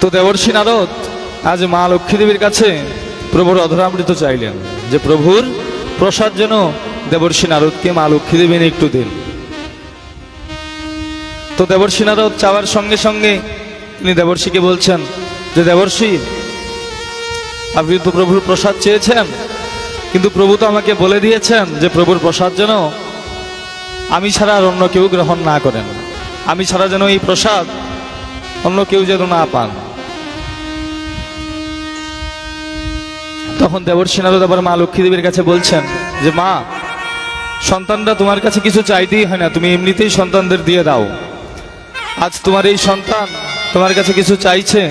তো দেবর্ষী নারদ, আজ মা লক্ষ্মী দেবীর কাছে প্রভুর অধরামৃত চাইলেন যে প্রভুর প্রসাদ যেন দেবর্ষী নারদকে মা লক্ষ্মী দেবী এনে একটু দিন। তো দেবর্ষী নারদ চাওয়ার সঙ্গে সঙ্গে তিনি দেবর্ষীকে বলছেন যে, দেবর্ষী, আপনি তো প্রভুর প্রসাদ চেয়েছেন, কিন্তু প্রভু তো আমাকে বলে দিয়েছেন যে প্রভুর প্রসাদ যেন আমি ছাড়া আর অন্য কেউ গ্রহণ না করেন। আমি ছাড়া যেন এই প্রসাদ অন্য কেউ যেন না পান। তখন দেবর্ষী নারদ আবার মা লক্ষ্মী দেবীর কাছে বলছেন যে, মা, সন্তানরা তোমার কাছে কিছু চাইতেই হয় না। তুমি এমনিতেই সন্তানদের দিয়ে দাও। আজ তোমার এই সন্তান তোমার কাছে কিছু চাইছে,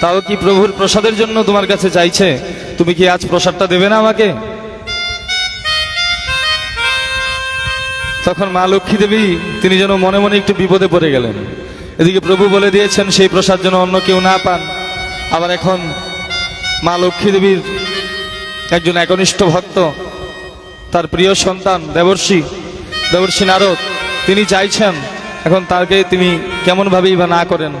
তাও কি প্রভুর প্রসাদের জন্য তোমার কাছে চাইছে? তুমি কি আজ প্রসাদটা দেবে না আমাকে? তখন মা লক্ষ্মী দেবী, তিনি যেন মনে মনে একটু বিপদে পড়ে গেলেন। এদিকে প্রভু বলে দিয়েছেন, সেই প্রসাদ যেন অন্য কেউ না পান। আবার এখন মা লক্ষ্মী দেবীর একজন একনিষ্ঠ ভক্ত, তার প্রিয় সন্তান দেবর্ষী দেবর্ষী নারদ, তিনি চাইছেন, এখন তাকে তিনি কেমনভাবেই বা না করেন।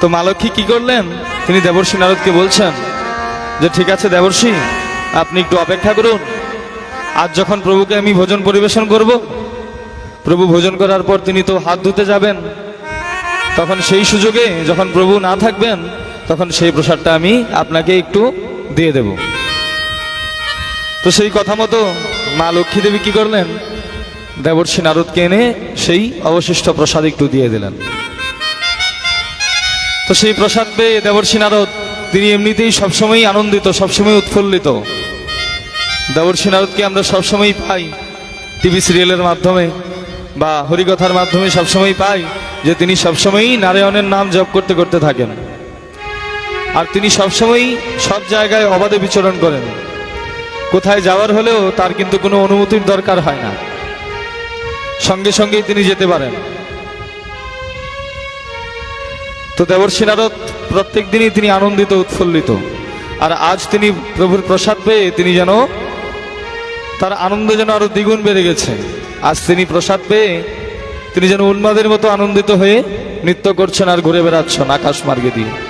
তো মা লক্ষ্মী কি করলেন? তিনি দেবর্ষী নারদকে বলছেন যে, ঠিক আছে দেবর্ষী, আপনি একটু অপেক্ষা করুন। আজ যখন প্রভুকে আমি ভোজন পরিবেশন করব, প্রভু ভোজন করার পর তিনি তো হাত ধুতে যাবেন। তখন সেই সুযোগে যখন প্রভু না থাকবেন তখন সেই প্রসাদটা আমি আপনাকে একটু দিয়ে দেব। তো সেই কথা মতো মা লক্ষ্মী দেবী কি করলেন? দেবর্ষী নারদকে এনে সেই অবশিষ্ট প্রসাদ একটু দিয়ে দিলেন। তো সেই প্রসাদ পেয়ে দেবর্ষী নারদ, তিনি এমনিতেই সবসময় আনন্দিত, সবসময় উৎফুল্লিত। দেবর্ষী নারদকে আমরা সবসময় পাই। টিভি সিরিয়ালের মাধ্যমে বা হরিকথার মাধ্যমে সবসময় পাই যে তিনি সবসময়ই নারায়ণের নাম জপ করতে করতে থাকেন। আর তিনি সবসময়ই সব জায়গায় অবাধে বিচরণ করেন। কোথায় যাওয়ার হলেও তার কিন্তু কোনো অনুমতির দরকার হয় না। সঙ্গে সঙ্গেই তিনি যেতে পারেন। তো দেবর্ষী নারদ প্রত্যেক দিনই তিনি আনন্দিত, উৎফুল্লিত। আর আজ তিনি প্রভুর প্রসাদ পেয়ে তিনি যেন তার আনন্দ যেন আরও দ্বিগুণ বেড়ে গেছে। আজ তিনি প্রসাদ পেয়ে তিনি যেন উন্মাদের মতো আনন্দিত হয়ে নৃত্য করছেন আর ঘুরে বেড়াচ্ছেন আকাশ মার্গে দিয়ে।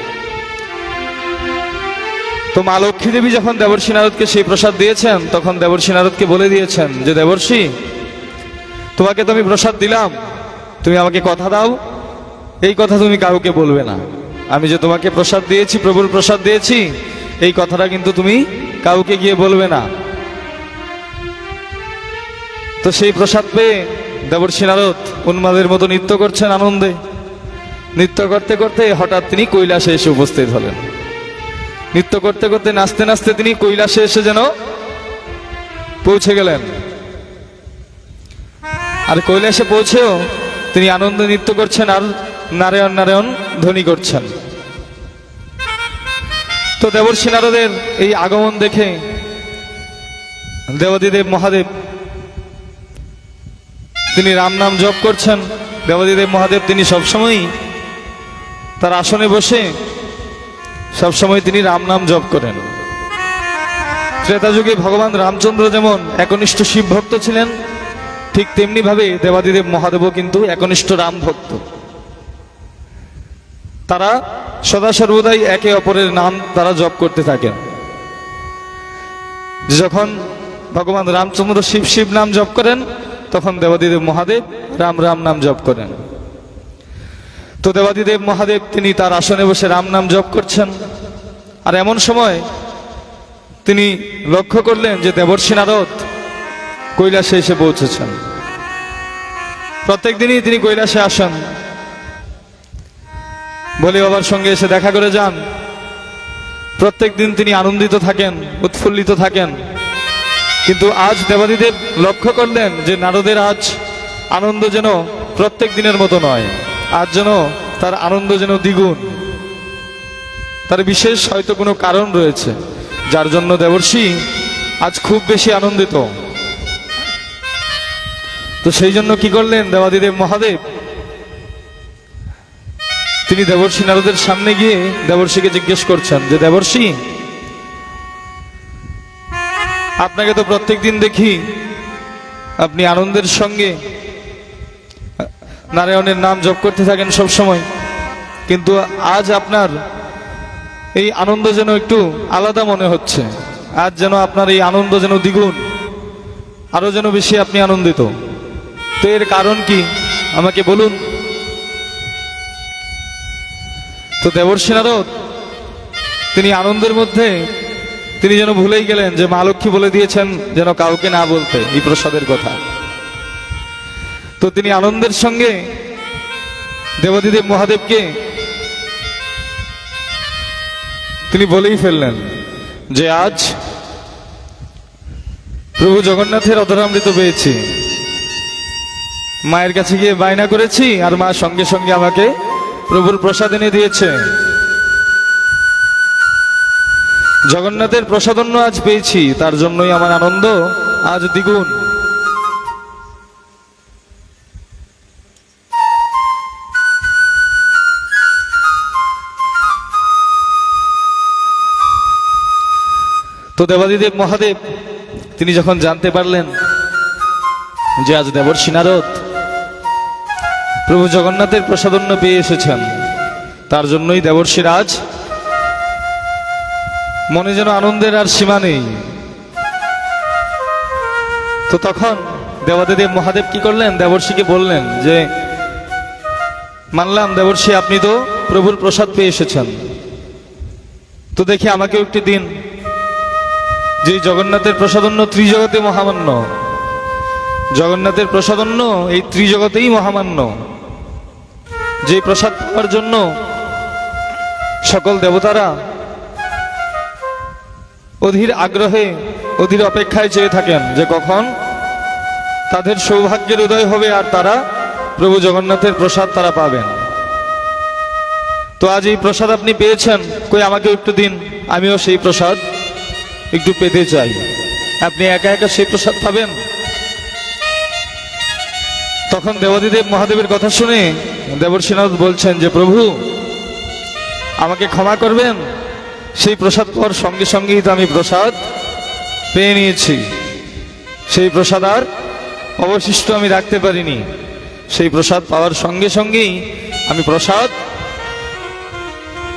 তো মা লক্ষ্মী দেবী যখন দেবর্ষী নারদকে সেই প্রসাদ দিয়েছেন, তখন দেবর্ষী নারদকে বলে দিয়েছেন যে, দেবর্ষী, তোমাকে তো আমি প্রসাদ দিলাম, তুমি আমাকে কথা দাও। এই কথা তুমি কাউকে বলবে না। আমি যে তোমাকে প্রসাদ দিয়েছি, প্রভুর প্রসাদ দিয়েছি, এই কথাটা কিন্তু তুমি কাউকে গিয়ে বলবে না। তো সেই প্রসাদ পেয়ে দেবর্ষী নারদ উন্মাদের মতো নৃত্য করছেন আনন্দে। নৃত্য করতে করতে হঠাৎ তিনি কৈলাসে এসে উপস্থিত হলেন। নৃত্য করতে করতে নাচতে নাচতে তিনি কৈলাসে এসে যেন পৌঁছে গেলেন। আর কৈলাসে পৌঁছেও তিনি আনন্দ নৃত্য করছেন আর নারায়ণ নারায়ণ ধ্বনি করছেন। তো দেবর্ষী নারদের এই আগমন দেখে দেবাদিদেব মহাদেব তিনি রাম নাম জপ করছেন। দেবাদিদেব মহাদেব তিনি সবসময়ই তার আসনে বসে সবসময় তিনি রাম নাম জপ করেন। ত্রেতা যুগে ভগবান রামচন্দ্র যেমন একনিষ্ঠ শিব ভক্ত ছিলেন, ঠিক তেমনি ভাবে দেবাদিদেব মহাদেবও কিন্তু একনিষ্ঠ রাম ভক্ত। তারা সদা সর্বদাই একে অপরের নাম তারা জপ করতে থাকেন। যখন ভগবান রামচন্দ্র শিব শিব নাম জপ করেন, তখন দেবাদিদেব মহাদেব রাম রাম নাম জপ করেন। তো দেবাদিদেব মহাদেব, তিনি তার আসনে বসে রাম নাম জপ করছেন। আর এমন সময় তিনি লক্ষ্য করলেন যে দেবর্ষী নারদ কৈলাসে এসে পৌঁছেছেন। প্রত্যেক দিনই তিনি কৈলাসে আসেন। বলি, বাবার সঙ্গে এসে দেখা করে যান। প্রত্যেক দিন তিনি আনন্দিত থাকেন, উৎফুল্লিত থাকেন। কিন্তু আজ দেবাদিদেব লক্ষ্য করলেন যে নারদের আজ আনন্দ যেন প্রত্যেক দিনের মতো নয়। আজ যেন তার আনন্দ যেন দ্বিগুণ। তার বিশেষ হয়তো কোনো কারণ রয়েছে, যার জন্য দেবর্ষী আজ খুব বেশি আনন্দিত। তো সেই জন্য কি করলেন দেবাদিদেব মহাদেব? তিনি দেবর্ষী নারদের সামনে গিয়ে দেবর্ষীকে জিজ্ঞেস করছেন যে, দেবর্ষী, আপনাকে তো প্রত্যেক দিন দেখি আপনি আনন্দের সঙ্গে নারায়ণের নাম জপ করতে থাকেন সব সময় কিন্তু আজ আপনার এই আনন্দ যেন একটু আলাদা মনে হচ্ছে। আজ যেন আপনার এই আনন্দ যেন দ্বিগুণ, আরও যেন বেশি আপনি আনন্দিত। তো এর কারণ কি? আমাকে বলুন। তো দেবর্ষী নারদ তিনি আনন্দের মধ্যে, তিনি যেন ভুলেই গেলেন যে মা লক্ষ্মী বলে দিয়েছেন যেন কাউকে না বলতে, এই প্রসাদের কথা। তো তিনি আনন্দের সঙ্গে দেবাদিদেব মহাদেবকে তিনি বলেই ফেললেন যে আজ প্রভু জগন্নাথের অধরামৃত পেয়েছি। মায়ের কাছে গিয়ে বায়না করেছি আর মা সঙ্গে সঙ্গে আমাকে প্রভুর প্রসাদ এনে দিয়েছে। জগন্নাথের প্রসাদন্য আজ পেয়েছি, তার জন্যই আমার আনন্দ আজ দ্বিগুণ। তো দেবাদিদেব মহাদেব, তিনি যখন জানতে পারলেন যে আজ দেবর্ষী নারদ প্রভু জগন্নাথের প্রসাদন্য পেয়ে এসেছেন, তার জন্যই দেবর্ষী রাজ মনে যেন আনন্দের আর সীমা নেই। তো তখন দেবাদিদেব মহাদেব কি করলেন? দেবর্ষীকে বললেন যে, মানলাম দেবর্ষী, আপনি তো প্রভুর প্রসাদ পেয়ে এসেছেন। তো দেখি আমাকেও একটি দিন যে জগন্নাথের প্রসাদন্য ত্রিজগতে মহামান্য। জগন্নাথের প্রসাদন্য এই ত্রিজগতেই মহামান্য। যে প্রসাদ পাওয়ার জন্য সকল দেবতারা অধীর আগ্রহে, অধীর অপেক্ষায় চেয়ে থাকেন যে কখন তাদের সৌভাগ্যের উদয় হবে আর তারা প্রভু জগন্নাথের প্রসাদ তারা পাবেন। তো আজ এই প্রসাদ আপনি পেয়েছেন, কই আমাকে একটু দিন, আমিও সেই প্রসাদ একটু পেতে চাই। আপনি একা একা সেই প্রসাদ পাবেন? তখন দেবাদিদেব মহাদেবের কথা শুনে দেবর্ষীনাথ বলছেন যে, প্রভু, আমাকে ক্ষমা করবেন? সেই প্রসাদ পাওয়ার সঙ্গে সঙ্গেই তো আমি প্রসাদ পেয়ে নিয়েছি। সেই প্রসাদ আর অবশিষ্ট আমি রাখতে পারিনি। সেই প্রসাদ পাওয়ার সঙ্গে সঙ্গেই আমি প্রসাদ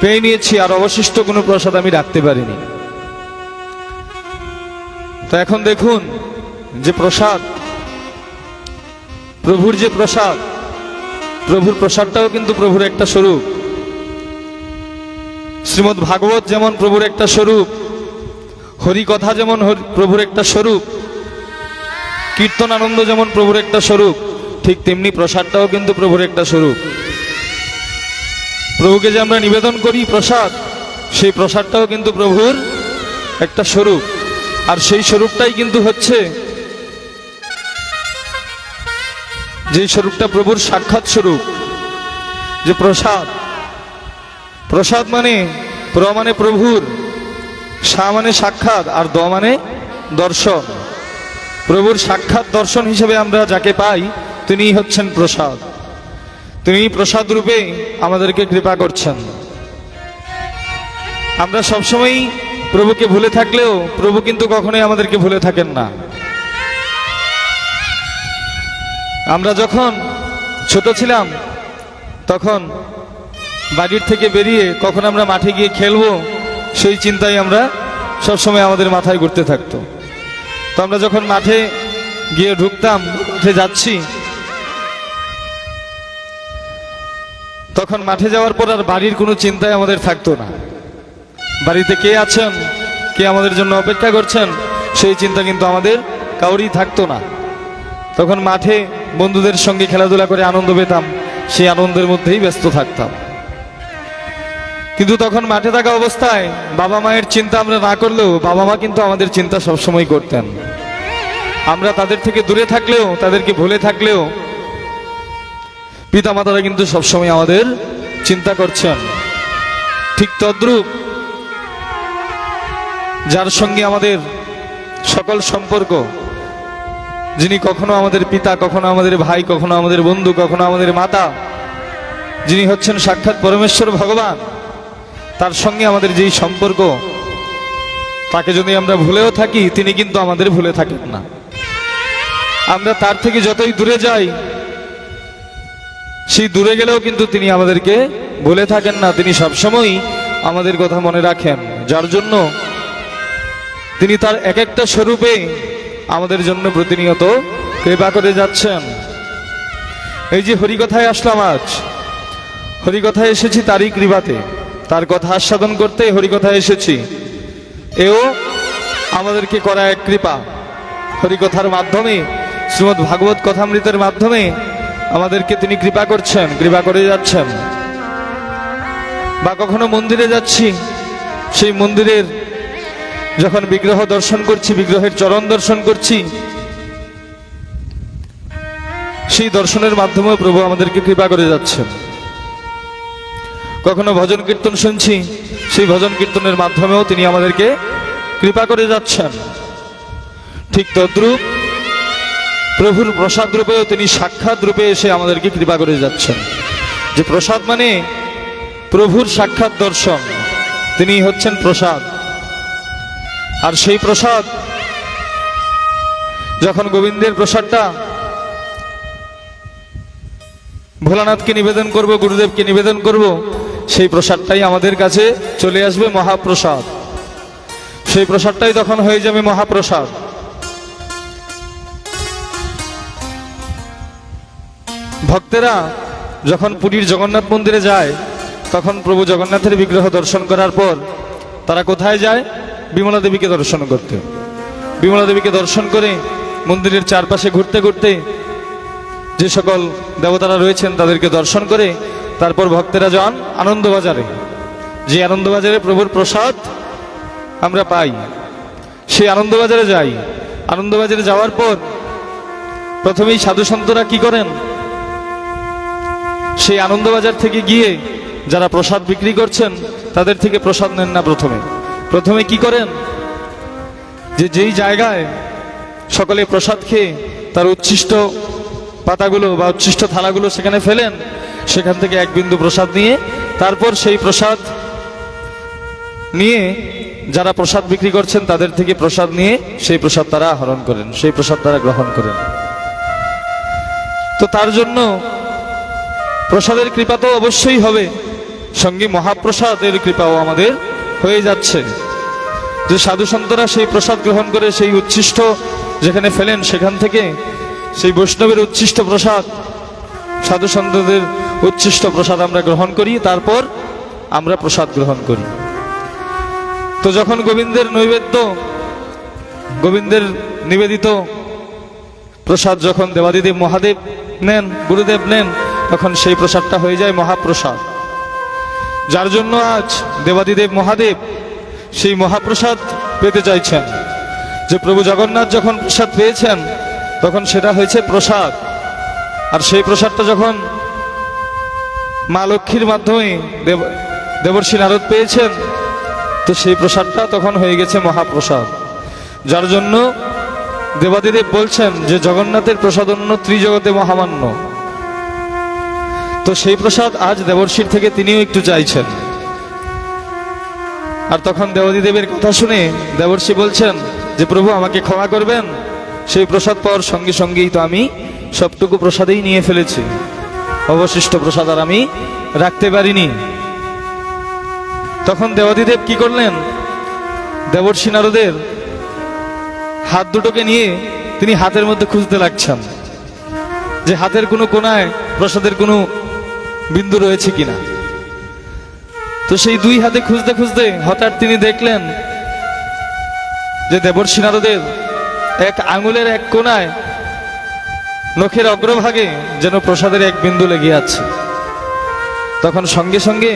পেয়ে নিয়েছি, আর অবশিষ্ট কোনো প্রসাদ আমি রাখতে পারিনি। তো এখন দেখুন যে প্রসাদ, প্রভুর যে প্রসাদ, প্রভুর প্রসাদটাও কিন্তু প্রভুর একটা স্বরূপ। শ্রীমদ ভাগবত যেমন প্রভুর একটা স্বরূপ হরি কথা যেমন প্রভুর একটা স্বরূপ কীর্তন আনন্দ যেমন প্রভুর একটা স্বরূপ, ঠিক তেমনি প্রসাদটাও কিন্তু প্রভুর একটা স্বরূপ। প্রভুকে যে আমরা নিবেদন করি প্রসাদ, সেই প্রসাদটাও কিন্তু প্রভুর একটা স্বরূপ। আর সেই স্বরূপটাই কিন্তু হচ্ছে যে স্বরূপটা প্রভুর সাক্ষাৎ স্বরূপ, যে প্রসাদ। প্রসাদ মানে প্র মানে প্রভুর, সা মানে সাক্ষাৎ, আর দ মানে দর্শন। প্রভুর সাক্ষাৎ দর্শন হিসেবে আমরা যাকে পাই তিনি হচ্ছেন প্রসাদ। তিনি প্রসাদ রূপে আমাদেরকে কৃপা করছেন। আমরা সবসময়ই প্রভুকে ভুলে থাকলেও প্রভু কিন্তু কখনোই আমাদেরকে ভুলে থাকেন না। আমরা যখন ছোট ছিলাম, তখন বাড়ির থেকে বেরিয়ে কখন আমরা মাঠে গিয়ে খেলব, সেই চিন্তাই আমরা সবসময় আমাদের মাথায় ঘুরতে থাকতো। তো আমরা যখন মাঠে গিয়ে ঢুকতাম, মাঠে যাচ্ছি, তখন মাঠে যাওয়ার পর আর বাড়ির কোনো চিন্তাই আমাদের থাকতো না। বাড়িতে কে আছেন? কে আমাদের জন্য অপেক্ষা করছেন? সেই চিন্তা কিন্তু আমাদের কাউরই থাকতো না। তখন মাঠে বন্ধুদের সঙ্গে খেলাধুলা করে আনন্দ পেতাম, সেই আনন্দের মধ্যেই ব্যস্ত থাকতাম। কিন্তু তখন মাঠে থাকা অবস্থায় বাবা মায়ের চিন্তা আমরা না করলেও বাবা মা কিন্তু আমাদের চিন্তা সবসময় করতেন। আমরা তাদের থেকে দূরে থাকলেও, তাদেরকে ভুলে থাকলেও পিতা মাতারা কিন্তু সবসময় আমাদের চিন্তা করছেন। ঠিক তদ্রূপ যার সঙ্গে আমাদের সকল সম্পর্ক, যিনি কখনো আমাদের পিতা, কখনো আমাদের ভাই, কখনো আমাদের বন্ধু, কখনো আমাদের মাতা, যিনি হচ্ছেন সাক্ষাৎ পরমেশ্বর ভগবান, তার সঙ্গে আমাদের যেই সম্পর্ক, তাকে যদি আমরা ভুলেও থাকি, তিনি কিন্তু আমাদের ভুলে থাকেন না। আমরা তার থেকে যতই দূরে যাই, সেই দূরে গেলেও কিন্তু তিনি আমাদেরকে বলে থাকেন না। তিনি সবসময়ই আমাদের কথা মনে রাখেন, যার জন্য তিনি তার এক একটা স্বরূপে আমাদের জন্য প্রতিনিয়ত কৃপা করে যাচ্ছেন। এই যে হরিকথায় আসলাম আজ, হরিকথায় এসেছি তারই কৃপাতে। তার কথা আস্বাদন করতে হরিকথায় এসেছি। এও আমাদেরকে করা এক কৃপা। হরিকথার মাধ্যমে, শ্রীমদ ভাগবত কথামৃতের মাধ্যমে আমাদেরকে তিনি কৃপা করছেন, কৃপা করে যাচ্ছেন। বা কখনো মন্দিরে যাচ্ছি, সেই মন্দিরের যখন বিগ্রহ দর্শন করছি, বিগ্রহের চরণ দর্শন করছি, সেই দর্শনের মাধ্যমেও প্রভু আমাদেরকে কৃপা করে যাচ্ছেন। কখনো ভজন কীর্তন শুনছি, সেই ভজন কীর্তনের মাধ্যমেও তিনি আমাদেরকে কৃপা করে যাচ্ছেন। ঠিক তদ্রূপ প্রভুর প্রসাদ রূপেও তিনি সাক্ষাৎ রূপে এসে আমাদেরকে কৃপা করে যাচ্ছেন। যে প্রসাদ মানে প্রভুর সাক্ষাৎ দর্শন। তিনি হচ্ছেন প্রসাদ। আর সেই প্রসাদ, যখন গোবিন্দের প্রসাদটা ভোলানাথকে নিবেদন করব, গুরুদেবকে নিবেদন করব, সেই প্রসাদটাই আমাদের কাছে চলে আসবে মহাপ্রসাদ। সেই প্রসাদটাই তখন হয়ে যাবে মহাপ্রসাদ। ভক্তেরা যখন পুরীর জগন্নাথ মন্দিরে যায়, তখন প্রভু জগন্নাথের বিগ্রহ দর্শন করার পর তারা কোথায় যায়? বিমলা দেবীকে দর্শন করতে। বিমলা দেবীকে দর্শন করে মন্দিরের চারপাশে ঘুরতে ঘুরতে যে সকল দেবতারা রয়েছেন তাদেরকে দর্শন করে তারপর ভক্তেরা যান আনন্দবাজারে। যে আনন্দবাজারে প্রভুর প্রসাদ আমরা পাই, সেই আনন্দবাজারে যাই। আনন্দবাজারে যাওয়ার পর প্রথমেই সাধু সন্তরা কি করেন? সেই আনন্দবাজার থেকে গিয়ে যারা প্রসাদ বিক্রি করছেন, তাদের থেকে প্রসাদ নেন না প্রথমে। প্রথমে কি করেন? যে যেই জায়গায় সকলে প্রসাদ খেয়ে তার উচ্ছিষ্ট পাতাগুলো বা উচ্ছিষ্ট থালাগুলো সেখানে ফেলেন, সেখান থেকে এক বিন্দু প্রসাদ নিয়ে, তারপর সেই প্রসাদ নিয়ে যারা প্রসাদ বিক্রি করছেন তাদের থেকে প্রসাদ নিয়ে সেই প্রসাদ তারা আহরণ করেন, সেই প্রসাদ তারা গ্রহণ করেন। তো তার জন্য প্রসাদের কৃপা তো অবশ্যই হবে। সঙ্গে মহাপ্রসাদের কৃপাও আমাদের হয়ে যাচ্ছে। যে সাধু সন্তরা সেই প্রসাদ গ্রহণ করে সেই উচ্ছিষ্ট যেখানে ফেলেন, সেখান থেকে সেই বৈষ্ণবের উচ্ছিষ্ট প্রসাদ, সাধু সন্তদের উচ্ছিষ্ট প্রসাদ আমরা গ্রহণ করি, তারপর আমরা প্রসাদ গ্রহণ করি। তো যখন গোবিন্দের নৈবেদ্য, গোবিন্দের নিবেদিত প্রসাদ যখন দেবাদিদেব মহাদেব নেন, গুরুদেব নেন, তখন সেই প্রসাদটা হয়ে যায় মহাপ্রসাদ। যার জন্য আজ দেবাদিদেব মহাদেব সেই মহাপ্রসাদ পেতে চাইছেন। যে প্রভু জগন্নাথ যখন প্রসাদ পেয়েছেন, তখন সেটা হয়েছে প্রসাদ। আর সেই প্রসাদটা যখন মা লক্ষ্মীর মাধ্যমে দেব, দেবর্ষী নারদ পেয়েছেন, তো সেই প্রসাদটা তখন হয়ে গেছে মহাপ্রসাদ। যার জন্য দেবাদিদেব বলছেন যে, জগন্নাথের প্রসাদ অন্য ত্রিজগতে মহামান্য। তো সেই প্রসাদ আজ দেবর্ষীর থেকে তিনিও একটু চাইছেন। আর তখন দেবাদিদেবের কথা শুনে দেবর্ষী বলছেন যে, প্রভু, আমাকে ক্ষমা করবেন? সেই প্রসাদ পাওয়ার সঙ্গে সঙ্গেই তো আমি সবটুকু প্রসাদেই নিয়ে ফেলেছি। অবশিষ্ট প্রসাদ আর আমি রাখতে পারিনি। তখন দেবাদিদেব কি করলেন? দেবর্ষী নারদের হাত দুটোকে নিয়ে তিনি হাতের মধ্যে খুঁজতে লাগছেন যে, হাতের কোনো কোনায় প্রসাদের কোনো বিন্দু রয়েছে কিনা? তো সেই দুই হাতে খুঁজতে খুঁজতে হঠাৎ তিনি দেখলেন যে দেবর্ষী নারদের এক আঙুলের এক কোনায় নখের অগ্রভাগে যেন প্রসাদের এক বিন্দু লেগে আছে। তখন সঙ্গে সঙ্গে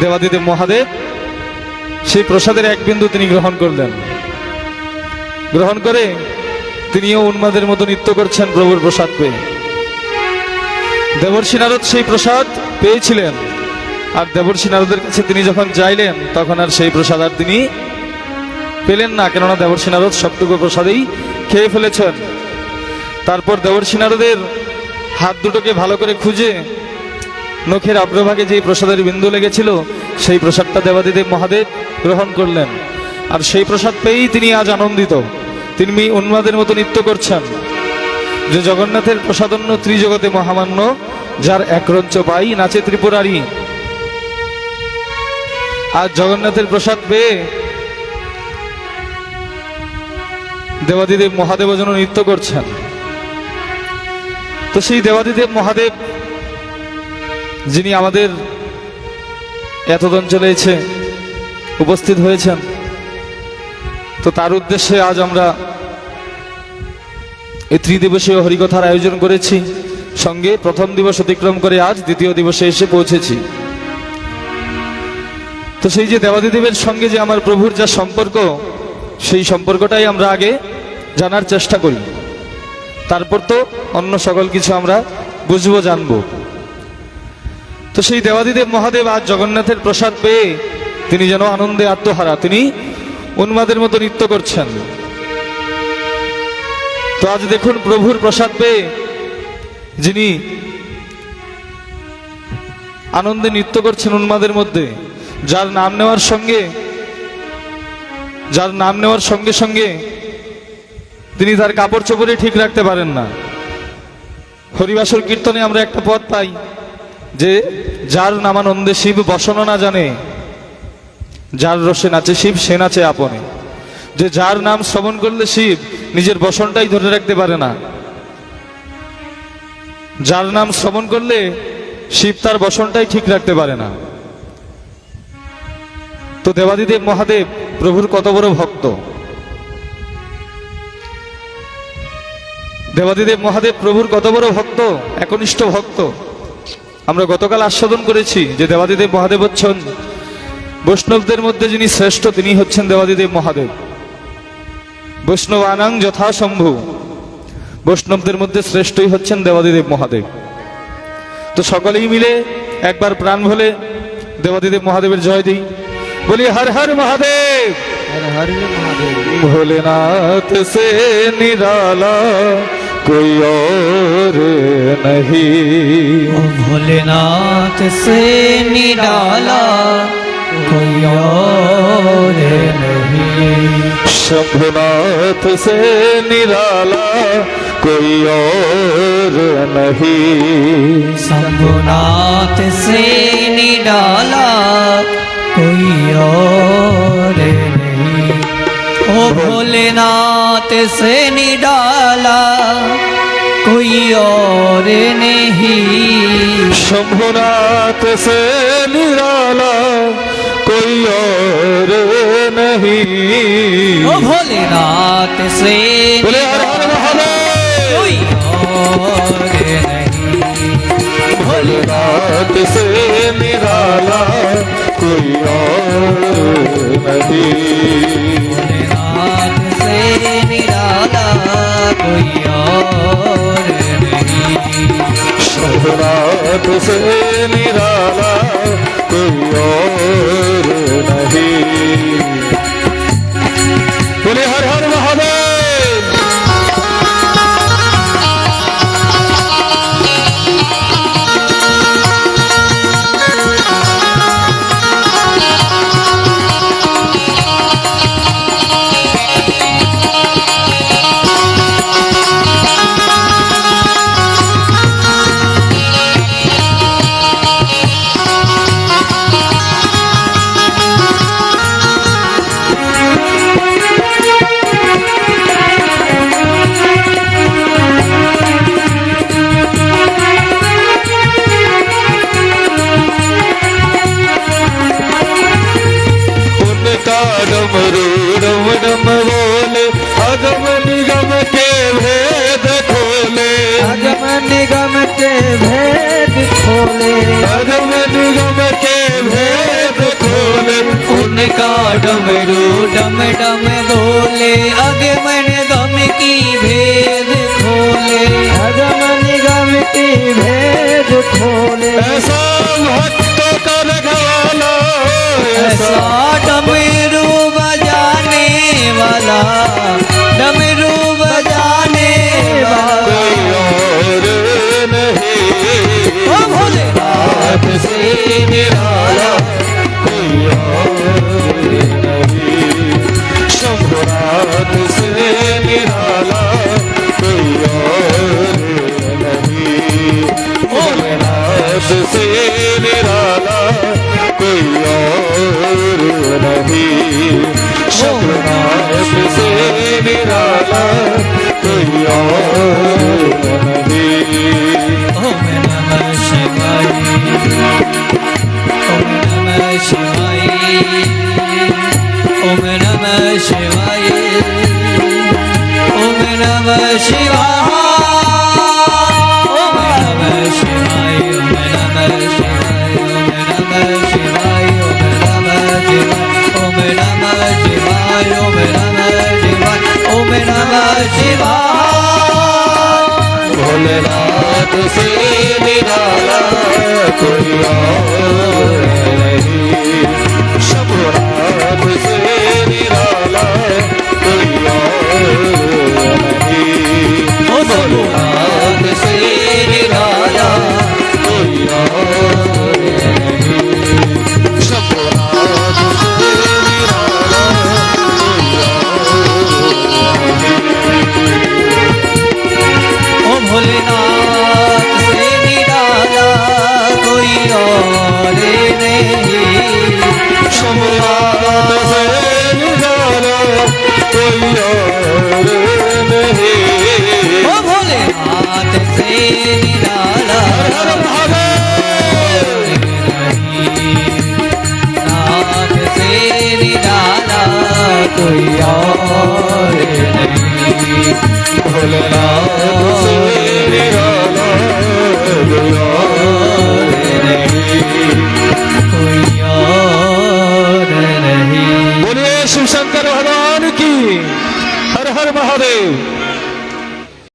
দেবাদিদেব মহাদেব সেই প্রসাদের এক বিন্দু তিনি গ্রহণ করলেন। গ্রহণ করে তিনিও উন্মাদের মতো নৃত্য করছেন প্রভুর প্রসাদ পেয়ে। দেবর্ষী নারদ সেই প্রসাদ পেয়েছিলেন। আর দেবর্ষী নারদের কাছে তিনি যখন যাইলেন, তখন আর সেই প্রসাদ আর তিনি পেলেন না। কেননা দেবর্ষী নারদ সবটুকু প্রসাদেই খেয়ে ফেলেছেন। তারপর দেবর্ষী নারদের হাত দুটোকে ভালো করে খুঁজে নখের অগ্রভাগে যেই প্রসাদের বিন্দু লেগেছিল, সেই প্রসাদটা দেবাদিদেব মহাদেব গ্রহণ করলেন। আর সেই প্রসাদ পেয়েই তিনি আজ আনন্দিত। তিনি উন্মাদের মতো নৃত্য করছেন। যে জগন্নাথের প্রসাদন্য ত্রিজগতে মহামান্য, যার একরঞ্চ পাই নাচে ত্রিপুরারি। আর জগন্নাথের প্রসাদ পেয়ে দেবাদিদেব মহাদেব যেন নৃত্য করছেন। তো সেই দেবাদিদেব মহাদেব, যিনি আমাদের এত অঞ্চলে এসে উপস্থিত হয়েছেন, তো তার উদ্দেশ্যে আজ আমরা এই ত্রিদিবসীয় হরিকথার আয়োজন করেছি। সঙ্গে প্রথম দিবস অতিক্রম করে আজ দ্বিতীয় দিবসে এসে পৌঁছেছি। তো সেই যে দেবাদিদেবের সঙ্গে যে আমার প্রভুর যা সম্পর্ক, সেই সম্পর্কটাই আমরা আগে জানার চেষ্টা করি। তারপর তো অন্য সকল কিছু আমরা বুঝব, জানব। তো সেই দেবাদিদেব মহাদেব আজ জগন্নাথের প্রসাদ পেয়ে তিনি যেন আনন্দে আত্মহারা। তিনি উন্মাদের মতো নৃত্য করছেন। তো আজ দেখুন প্রভুর প্রসাদ পেয়ে যিনি আনন্দে নৃত্য করছেন উন্মাদের মধ্যে, যার নাম নেওয়ার সঙ্গে, যার নাম নেওয়ার সঙ্গে সঙ্গে তিনি তার কাপড় চোপড়ে ঠিক রাখতে পারেন না। হরিবাসর কীর্তনে আমরা একটা পদ পাই যে যার নামানন্দে শিব বসন না জানে, যার রসে নাচে শিব সে নাচে আপনে। যে যার নাম শ্রবণ করলে শিব, নিজের বসনটাই ধরে রাখতে পারে না। যার নাম শ্রবণ করলে শিব তার বসনটাই ঠিক রাখতে পারে না। তো দেবাদিদেব মহাদেব, প্রভুর কত বড় ভক্ত। দেবাদিদেব মহাদেব, প্রভুর কত বড় ভক্ত, একনিষ্ঠ ভক্ত। আমরা গতকাল আস্বাদন করেছি যে দেবাদিদেব মহাদেব হচ্ছেন বৈষ্ণবদের মধ্যে যিনি শ্রেষ্ঠ তিনি হচ্ছেন দেবাদিদেব মহাদেব। বৈষ্ণব আনাং যথাসম্ভু বৈষ্ণবদের মধ্যে শ্রেষ্ঠই হচ্ছেন দেবাদিদেব মহাদেব তো সকলেই মিলে একবার প্রাণ ভোলে দেবাদিদেব মহাদেবের জয় দিই বলি হর হর মহাদেব हर हर महादेव भोलेनाथ से निराला कोई और नहीं ओ भोलेनाथ से निराला कोई और नहीं शंभुनाथ से निराला कोई और नहीं शंभुनाथ से निराला कोई और नहीं ओ भोलेनाथ से निराला कोई और नहीं शंभुनाथ से निराला कोई और नहीं ओ भोलेनाथ से बोले हर हर महादेव कोई और नहीं। भोलेनाथ से निराला कोई और नहीं। भोलेनाथ से निराला कोई और नहीं। शंभुनाथ से निराला कोई और नहीं। खोले निगम के भेद खोले उनका डमरू डम डम बोले अगमन गम की भेद खोले अगम निगम की भेद खोले ऐसा भक्तों का ऐसा डमरू भोलेनाथ से निराला भोलेनाथ से निराला कोई और